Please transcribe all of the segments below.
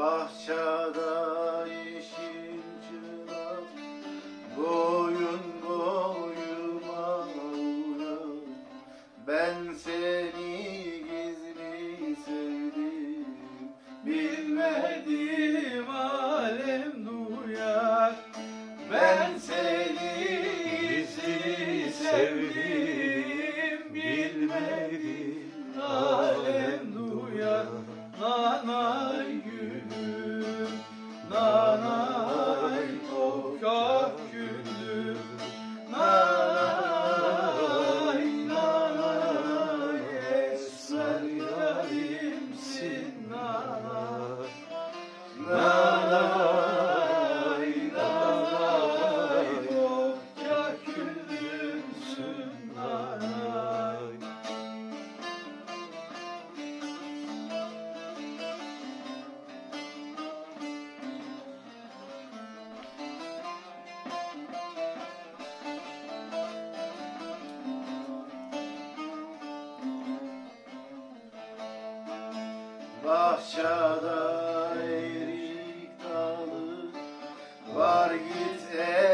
Bahçada yeşil çınar Boyun boyuma uyar Ben seni gizli sevdim Bilmedim alem duyar Ben seni gizli sevdim Bilmedim alem duyar Nanay Bahçada erik dalı Var git ellerin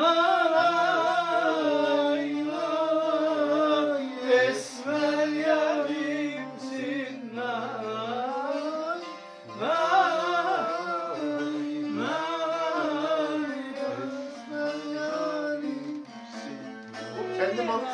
yarı Sen bana yar olmasın Yüzüme gülme bari Sen bana yar olmasın Yüzüme gülme bari Nanay gülüm Nanay tokyak gülüm Nanay nanay Esmer yarimsin nanay Nanay nanay Esmer yarimsin Kendim alıp